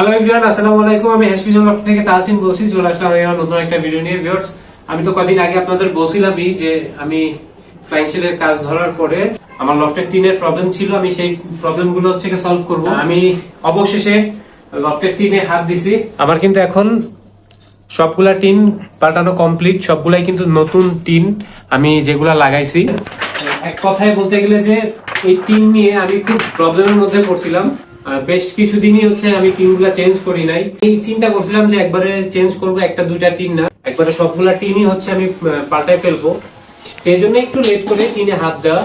Hello everyone আসসালামু আলাইকুম। আমি লফট থেকে তাহসিন বলছি। চলে আসলাম নতুন একটা ভিডিও নিয়ে। ভিউয়ার্স আমি তো কদিন আগে আপনাদের বলছিলামই যে আমি ফ্লাইং কাজ ধরার পরে আমার লফটের টিনের প্রবলেম ছিল। আমি সেই প্রবলেমগুলো হচ্ছে সলভ করব। আমি অবশেষে লফটের টিনে হাত দিছি। আমার কিন্তু এখন সবগুলা টিন পাল্টানো কমপ্লিট সবগুলাই কিন্তু নতুন টিন আমি যেগুলা লাগাইছি। এক কথায় বলতে গেলে যে এই টিন নিয়ে আমি খুব প্রবলেমের মধ্যে পড়ছিলাম। বেশ কিছুদিনই হচ্ছে আমি টিনগুলা চেঞ্জ করি নাই। এই চিন্তা করছিলাম যে একবারে চেঞ্জ করব একটা দুইটা টিন না। একবারে সবগুলা টিনই হচ্ছে আমি আহ, পাল্টায় ফেলব। এই জন্য একটু লেট করে টিনে হাত দেওয়া।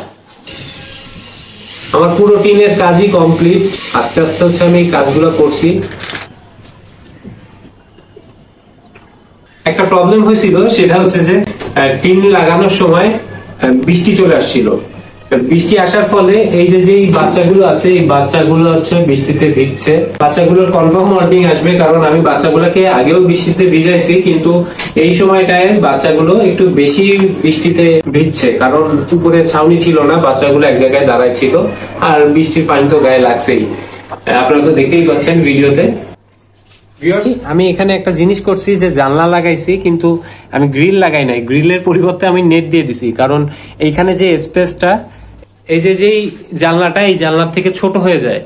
আমার পুরো টিনের কাজই কমপ্লিট আস্তে আস্তে হচ্ছে আমি এই কাজগুলো করছি। একটা প্রবলেম হয়েছিল সেটা হচ্ছে যে টিন লাগানোর সময় বৃষ্টি চলে আসছিল। বৃষ্টি আসার ফলে এই যে যে এই বাচ্চাগুলো আছে, এই বাচ্চাগুলো হচ্ছে বৃষ্টিতে ভিজছে। বাচ্চাগুলোর কনফার্ম ওয়ার্নিং আসবে, কারণ আমি বাচ্চাগুলোকে আগেও বৃষ্টিতে ভিজাইছি, কিন্তু এই সময়টায় বাচ্চাগুলো একটু বেশি বৃষ্টিতে ভিজছে, কারণ উপরে ছাউনি ছিল না, বাচ্চাগুলো এক জায়গায় দাঁড়ায় ছিল, আর বৃষ্টির পানি তো গায়ে লাগছেই। আপনারা তো দেখতেই পাচ্ছেন ভিডিওতে। আমি এখানে একটা জিনিস করছি যে জানলা লাগাইছি, কিন্তু আমি গ্রিল লাগাই নাই। গ্রিলের পরিবর্তে আমি নেট দিয়ে দিছি, কারণ এইখানে যে স্পেসটা এই যে যেই জানলাটা এই জানলার থেকে ছোট হয়ে যায়।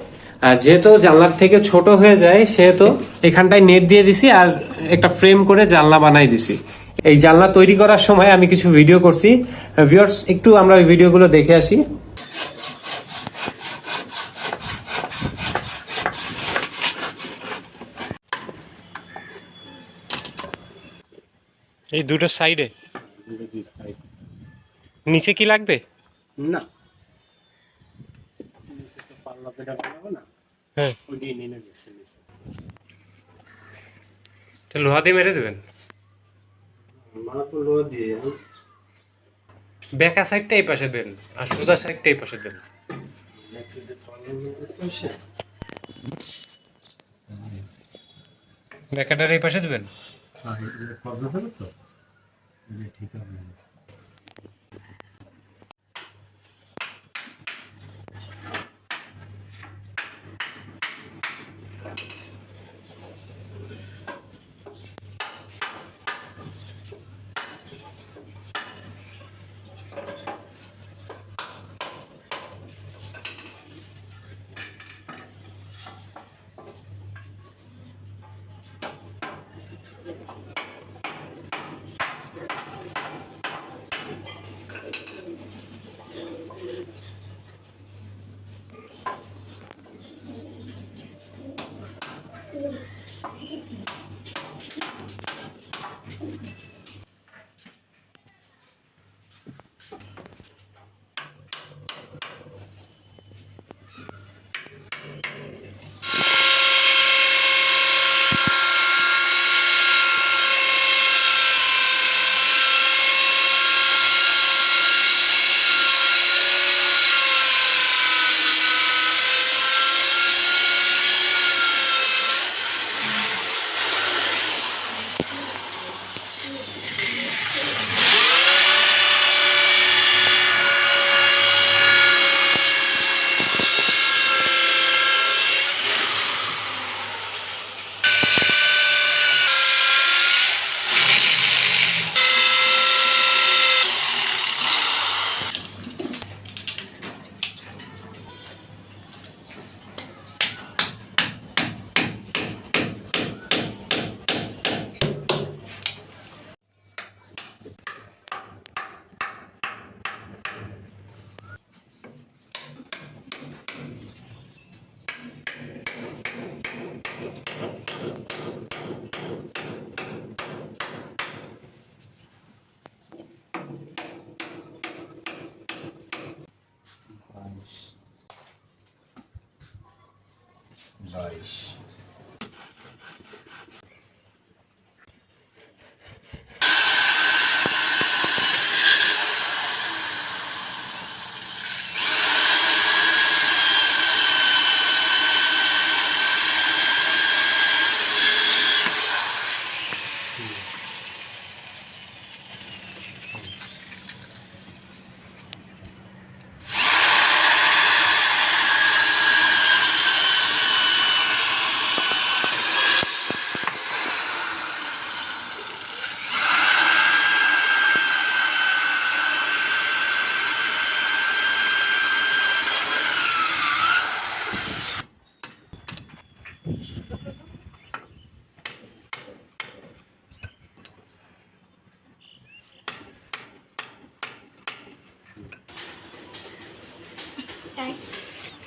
আর যেহেতু জানলার থেকে ছোট হয়ে যায় সেহেতু এখানটায় নেট দিয়ে দিছি আর একটা ফ্রেম করে জানলা বানাই দিছি। এই জানলা তৈরি করার সময় আমি কিছু ভিডিও করছি। ভিউয়ার্স একটু আমরা ওই ভিডিওগুলো দেখে আসি। এই দুটো সাইডে? নিচে কি লাগবে? না। পাল্লা যেটা বানাবো না হ্যাঁ। ওইটাই নেমে গেছে নিচে। এটা লোহা দিয়ে মেরে দেবেন? মারা তো লোহা দিয়ে বেকা সাইডটা এই পাশে দেন আর সোজা সাইডটা এই পাশে দেন। বেকাটার এই পাশে দেবেন? প্রবলেম হবে তো? ঠিক হবে advice.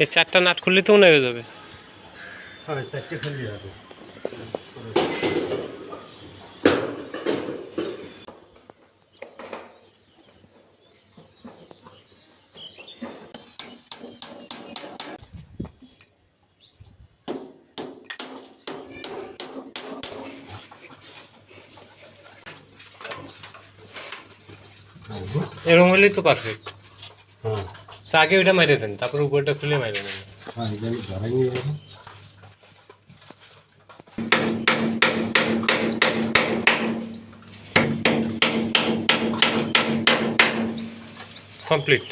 এই চারটা নাট খুললে তো মনে হয়ে যাবে। হ্যাঁ চারটে এরকম হলেই তো পারফেক্ট তা আগে ওইটা মাইরে দেন তারপর উপরটা খুলে মাইরে দেন। হ্যাঁ এটা আমি ধরাই নিয়ে যাব কমপ্লিট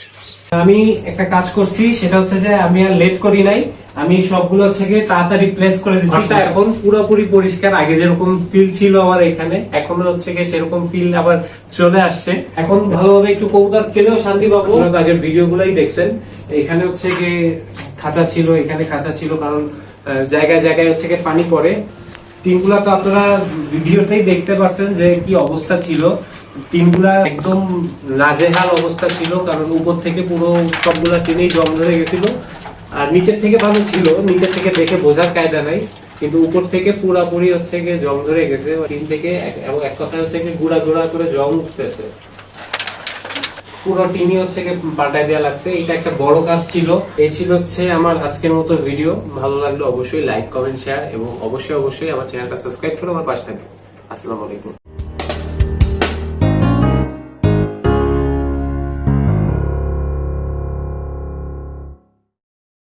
আমি একটা কাজ করছি সেটা হচ্ছে যে আমি আর লেট করি নাই। আমি সবগুলো গিয়ে তাড়াতাড়ি প্লেস করে দিচ্ছি তা এখন পুরোপুরি পরিষ্কার। আগে যেরকম ফিল ছিল আমার এখানে এখন হচ্ছে গিয়ে সেরকম ফিল আবার চলে আসছে। এখন ভালোভাবে একটু কবুতর খেলেও শান্তি পাবো। আগের ভিডিও গুলাই দেখছেন। এখানে হচ্ছে গিয়ে খাঁচা ছিল এখানে খাঁচা ছিল কারণ জায়গায় জায়গায় হচ্ছে গিয়ে পানি পড়ে। টিনগুলা তো আপনারা ভিডিওতেই দেখতে পাচ্ছেন যে কি অবস্থা ছিল। টিনগুলা একদম নাজেহাল অবস্থা ছিল কারণ উপর থেকে পুরো সবগুলা টিনেই জং ধরে গেছিল। আর নিচের থেকে ভালো ছিল, নিচের থেকে দেখে বোঝার কায়দা নাই, কিন্তু উপর থেকে পুরাপুরি হচ্ছে গিয়ে জং ধরে গেছে টিন থেকে এবং এক কথা হচ্ছে গিয়ে গুড়া গুড়া করে জং উঠতেছে। পুরো টিনই হচ্ছে গিয়ে পাল্টাই দেওয়া লাগছে, এটা একটা বড় কাজ ছিল। এই ছিল হচ্ছে আমার আজকের মতো ভিডিও, ভালো লাগলে অবশ্যই লাইক, কমেন্ট, শেয়ার, এবং অবশ্যই অবশ্যই আমার চ্যানেলটা সাবস্ক্রাইব করে আমার পাশে থাকবে আসসালামু আলাইকুম।